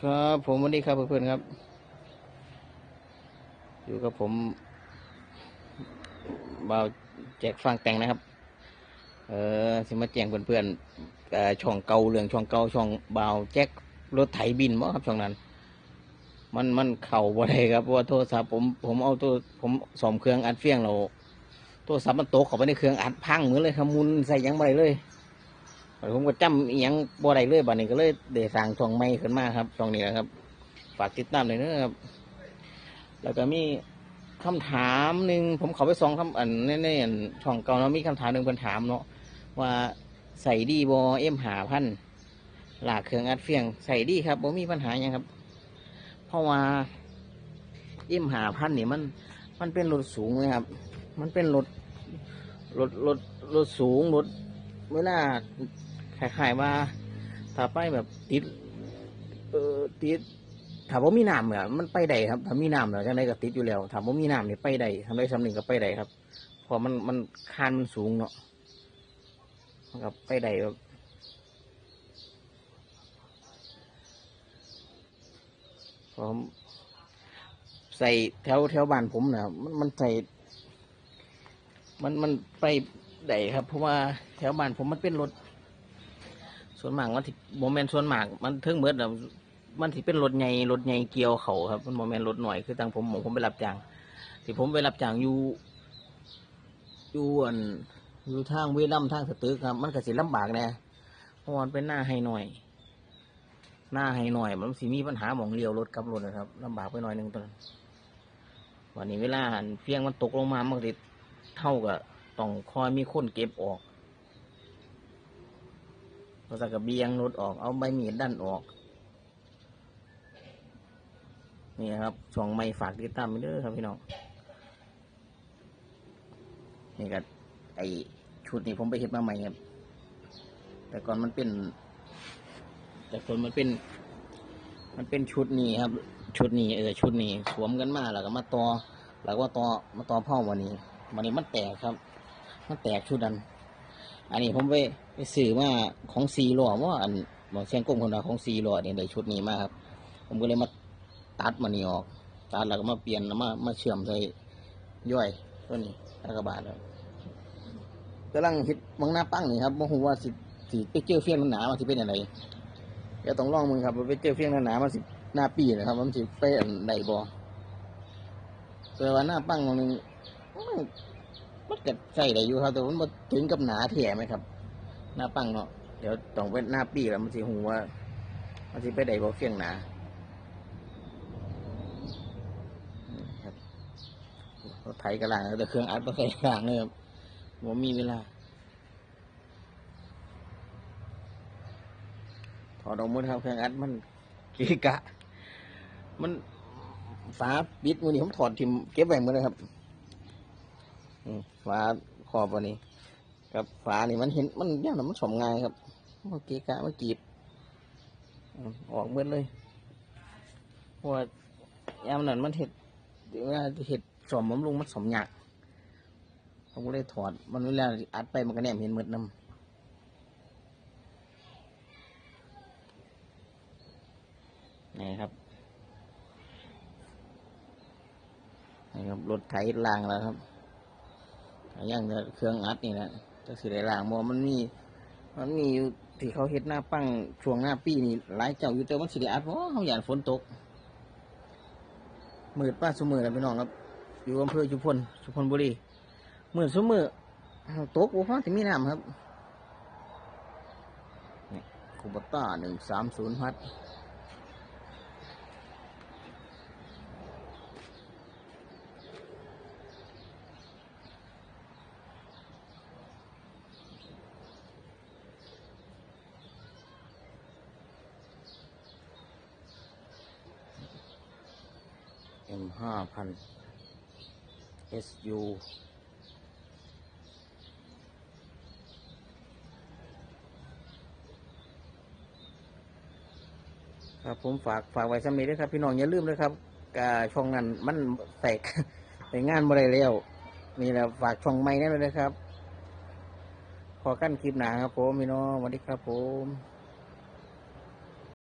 ครับผมวันนี้ครับเพื่อนๆครับ อยู่กับผมบ่าวแจกฟังแต่งนะครับ เออสิมาแจ้งเพื่อนๆช่องเก่าเรื่องช่องเก่าช่องบ่าวแจ็ครถไถบินบ่ครับช่องนั้น มันมันเข่าบ่ได้ครับเพราะว่าโทรศัพท์ผมผมเอาตัวผมสอมเครื่องอัดเฟียงเราโทรศัพท์มันตกเข้าไปในเครื่องอัดพังเหมือนเลยครับมุนใส่ยังได้เลย ผมก็จำอิหยังบ่ได้เลยบัดนี้ก็เลยเดสร้างช่องใหม่ขึ้นมาครับช่องนี้แหละครับ ฝากติดตามเลยนะครับ แล้วก็มีคำถามหนึ่งผมเขาไปสองคำอันในในอันช่องเก่าเนาะมีคำถามหนึ่งเพิ่นถามเนาะว่าใส่ดีบอเอ็มหาพันหลากเครื่องอัดเฟียงใส่ดีครับบ่มีปัญหาหยังครับ เพราะว่าเอ็มหาพันนี่มัน มันเป็นรถสูงเลยครับ มันเป็นรถรถรถรถสูงรถเวลา คล้ายๆว่า ถ้าไปแบบติด เออติดถามว่ามีน้ำเนี่ยมันไปได้ครับถ้ามีน้ำเนี่ยจังไดก็ติดอยู่แล้วถามว่ามีน้ำเนี่ยไปได้ทำได้สำหนึ่งก็ไปได้ครับเพราะมันมันคานมันสูงเนาะมันก็ไปได้ครับผมใส่แถวแถวบ้านผมนะมันมันใส่ มันมันไปได้ครับ เพราะว่าแถวบ้านผมมันเป็นรถ ส่วนมากมันที่โมเมนต์ส่วนมากมันถึงเมื่อแล้วมันที่เป็นรถใหญ่รถใหญ่เกี่ยวเขาครับมันโมเมนต์รถหน่อยคือทางผมผมผมไปรับจ้างที่ผมไปรับจ้างอยู่อยู่อันอยู่ทางเวลัมทางสตึกครับ มันก็สิลำบากแน่เพราะว่ามันเป็นหน้าให้หน่อย หน้าให้หน่อย มันสิมีปัญหาหมองเลี้ยวรถกับรถนะครับลำบากไปหน่อยหนึงตอนวันนี้เวลาหันเพียงมันตกลงมามันก็สิเท่ากับต้องคอยมีคนเก็บออก เราจะกระเบียงรถออก เอาใบมีดดันออก นี่ครับ ช่องไม่ฝากติดตามไปเด้อครับพี่น้อง นี่ก็ไอชุดนี้ผมไปเห็ดมาใหม่ครับ แต่ก่อนมันเป็น แต่ก่อนมันเป็น มันเป็นชุดนี้ครับ ชุดนี้เออชุดนี้สวมกันมาแล้วก็มาต่อแล้วก็ต่อมาต่อเผ่าวันนี้วันนี้มันแตกครับ มันแตกชุดนั้น อันนี้ผมไปไปซื้อมาของซีหล่อว่าอันบอเชียงกุ้งคนละของซีหล่อเนี่ยเลยชุดนี้มาครับ ผมก็เลยมาตัดมันนี่ออก ตัดแล้วก็มาเปลี่ยนมามาเชื่อมใส่ย่อยตัวนี้แล้วก็บาทแล้วกำลังฮิตบางหน้าปั้งนี่ครับโมโหว่าสิสิไปเจอเฟี้ยงหนามันสิเป็นอะไรเดี๋ยวต้องลองมึงครับไปเจอเฟี้ยงหนามันสิหน้าปีนะครับมันสิไปอันใดบ่แต่ว่าหน้าปั้งมันนึงมัน มันก็ใส่ได้อยู่ครับ แต่ว่ามันบ่ถึงกับหนาแถ่ไหมครับ หน้าปังเนาะเดี๋ยวต้องเป็นหน้าปีแล้วมันสิหูว่ามันสิไปใดบ่เฟียงหนาครับรถไถกระลางแต่เครื่องอัดมาใส่กลางเลยครับผมมีเวลาถอดออกหมดครับเครื่องอัดมันเกะกะ มันฝาปิดมือนี้ผมถอดทิมเก็บไว้หมดเลยครับ ฝาขอบวันนี้กับฝานี่มันเห็นมันเนี่ยมันสมง่ายครับมันเกะกะมันกรีดอืมอกหมดเลยเพราะว่ายามนั้นมันเห็ดเวลาเห็ดสมบำรุงมันสมยากผมก็เลยถอดมันเวลาอัดไปมันก็แนมเห็นหมดน้ำนี่ครับนี่ครับรถไถล่างแล้วครับ อย่างเครื่องอัดนี่แหละจะสิได้ล่างมัมันมี มันมีอยู่ที่เขาเห็ดหน้าปั้งช่วงหน้าปีนี่หลายเจ้าอยู่แต่มันสิได้อัดเพราะเขาอยากฝนตกมืดป้าสมือแล้วพี่น้องครับ อยู่อำเภอชุมพลชุมพลบุรีมืดสมือตกโอ้โหที่มีน้ำครับนี่คูบัตต้าหนึ่งสามศูนย์พัด เอ็มห้าพัน SU ครับผมฝากฝากไว้สำนีด้วยครับ พี่น้องอย่าลืมเลยครับกาช่องนั้นมันแตกไปงานบ่ได้แล้วนี่แหละฝากช่องใหม่นั่นเลยนะครับ ขอกั้นคลิปหนาครับผมพี่น้องสวัสดีครับผม